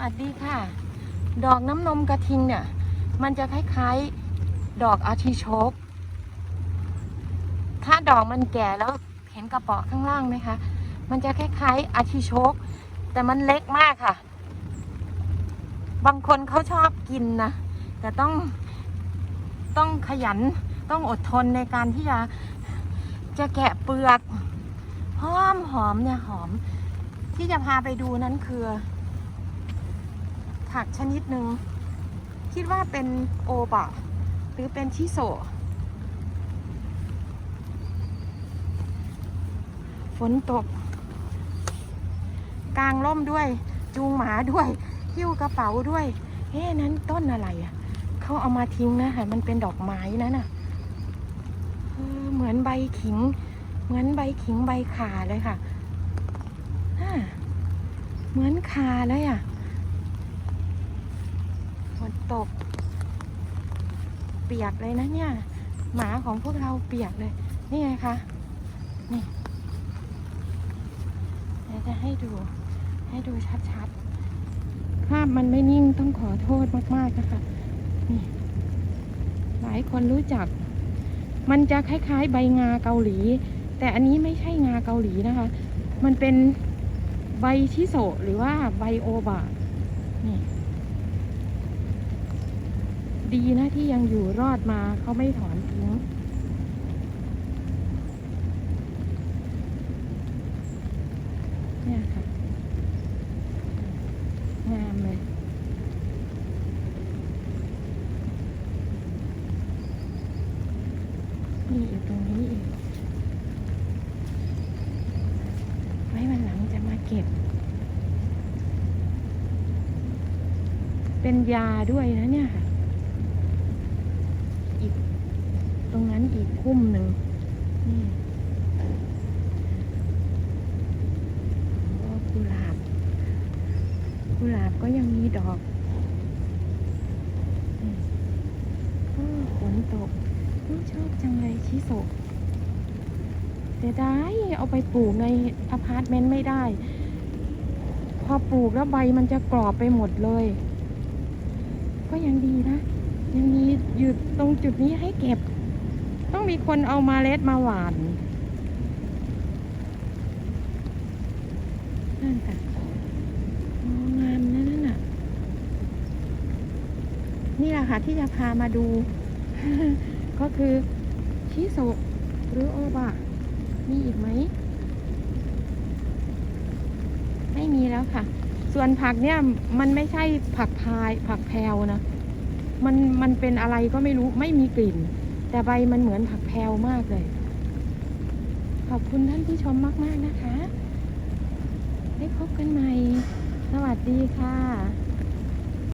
วัสดีค่ะ ดอกน้ำนมกระทิงเนี่ย มันจะคล้ายๆดอกอาร์ติโชกถ้าดอกมันแก่แล้วเห็นกระป๋อข้างล่างไหมคะ มันจะคล้ายๆอาร์ติโชกแต่มันเล็กมากค่ะ บางคนเขาชอบกินนะแต่ต้องต้องขยันต้องอดทนในการที่จะจะแกะเปลือกหอมหอมเนี่ยหอม ที่จะพาไปดูนั้นคือ ผักชนิดหนึ่งคิดว่าเป็นโอบะ หรือเป็นชิโซฝนตก กลางร่มด้วย จูงหมาด้วยหิ้วกระเป๋าด้วยเฮ้นั้นต้นอะไรอะ่ะเขาเอามาทิ้งนะค่ะมันเป็นดอกไม้นั่นน่ะเหมือนใบขิง เหมือนใบขิงใบขาเลยค่ะเหมือนขาเลยอะ นตก เปียกเลยนะเนี่ย หมาของพวกเราเปียกเลย นี่ไงคะ นี่เดี๋ยวจะให้ดู ให้ดูชัดๆ ภาพมันไม่นิ่งต้องขอโทษมากๆนะคะ นี่ หลายคนรู้จัก มันจะคล้ายๆ ใบงาเกาหลี แต่อันนี้ไม่ใช่งาเกาหลีนะคะ มันเป็นใบชิโซหรือว่าใบโอบะนี่ ดีนะที่ยังอยู่รอดมาเขาไม่ถอนทิ้งเนี่ยค่ะงามเลยนี่อยู่ตรงนี้อีกไว้วันหลังจะมาเก็บ เป็นยาด้วยนะเนี่ยค่ะ อีก ต รงนั้นอีกพุ่มหนึ่งนี่กุหลาบ กุหลาบก็ยังมีดอกฝนตกชอบจังเลยชิโซะเสียดายเอาไปปลูกในอพาร์ตเมนต์ไม่ได้ พอปลูกแล้วใบมันจะกรอบไปหมดเลย ก็ยังดีนะ ยังมีอยู่ตรงจุดนี้ให้เก็บ ต้องมีคนเอามาเล็ดมาหวานนั่นค่ะโอ้งามนะนั่นน่ะ นี่แหละค่ะที่จะพามาดู ก็คือชิโซหรือโอบะมีอีกไหม ไม่มีแล้วค่ะ ส่วนผักเนี่ยมันไม่ใช่ผักพายผักแพวนะ มันมันเป็นอะไรก็ไม่รู้ไม่มีกลิ่น แต่ใบมันเหมือนผักแพรวมากเลย ขอบคุณท่านผู้ชมมาก ๆ นะคะ ได้พบกันใหม่ สวัสดีค่ะ